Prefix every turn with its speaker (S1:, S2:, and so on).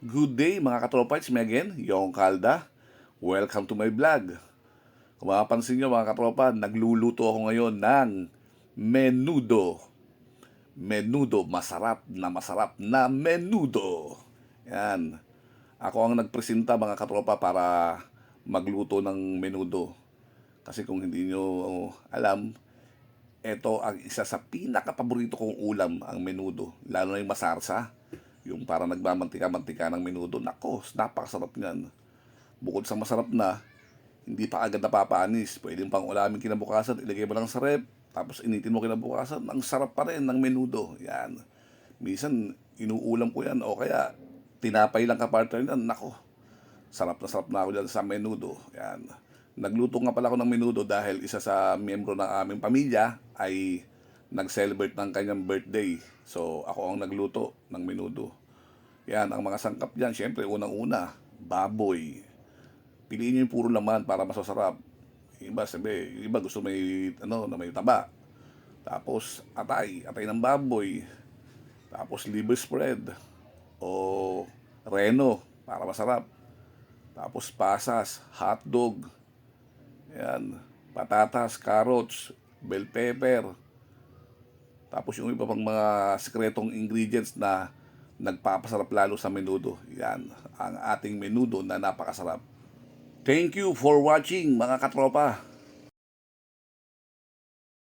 S1: Good day mga katropa, it's me again, Yong Kalda. Welcome to my vlog. Kung mapapansin nyo mga katropa, nagluluto ako ngayon ng menudo. Menudo, masarap na masarap na menudo. Yan. Ako ang nagpresenta mga katropa para magluto ng menudo. Kasi kung hindi nyo alam, ito ang isa sa pinaka-paborito kong ulam, ang menudo. Lalo na yung masarsa. Yung para nagmamantika-mantika ng menudo. Nako, napakasarap niyan. Bukod sa masarap na, hindi pa agad napapanis. Pwede pang ulamin kinabukasan, ilagay mo lang sa rep, tapos initin mo kinabukasan, ang sarap pa rin ng menudo. Yan. Minsan, inuulam ko yan, o kaya, tinapay lang kapartner yan, nako. Sarap na sarap na ako dyan sa menudo. Yan. Nagluto nga pala ako ng menudo dahil isa sa miyembro ng aming pamilya ay nag-celebrate ng kanyang birthday. So, ako ang nagluto ng menudo. Yan, ang mga sangkap dyan, syempre, unang-una, baboy. Piliin nyo yung puro laman para masasarap. Iba, sabi, iba gusto may, ano, na may taba. Tapos, atay, atay ng baboy. Tapos, liver spread. O, reno, para masarap. Tapos, pasas, hotdog. Yan, patatas, carrots, bell pepper. Tapos yung iba pang mga sekretong ingredients na nagpapasarap lalo sa menudo. Yan, ang ating menudo na napakasarap. Thank you for watching mga katropa.